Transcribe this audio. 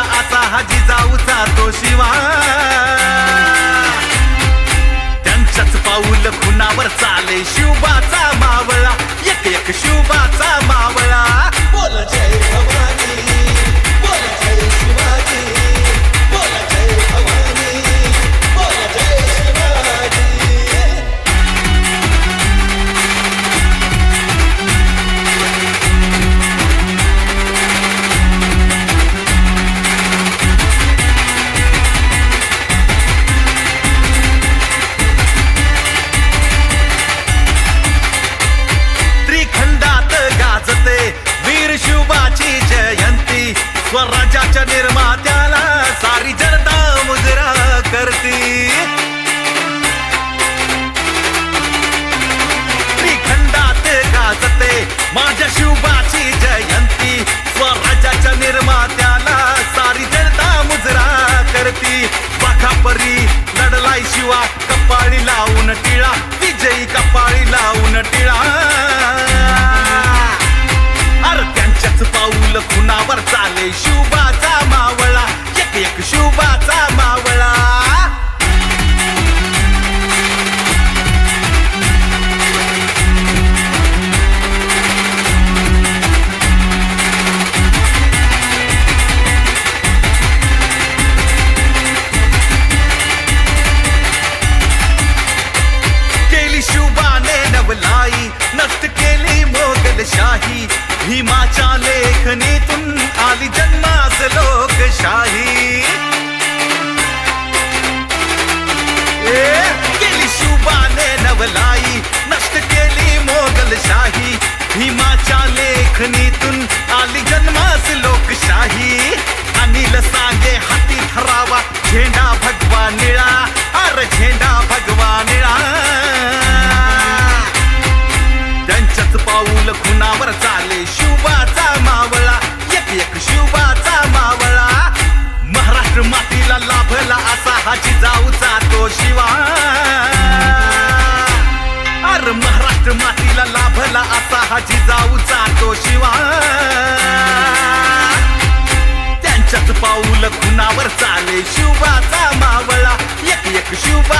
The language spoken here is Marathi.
आमचा आता हा जिजाऊचा तो शिवा. त्यांच्याच पाऊल खुनावर चाले शिवबाचा मावळा एक एक शिवबाचा मावळा. शिवबाचा मावळा. एक एक शिवबा शिवाचा मावळा. एक एक शिवा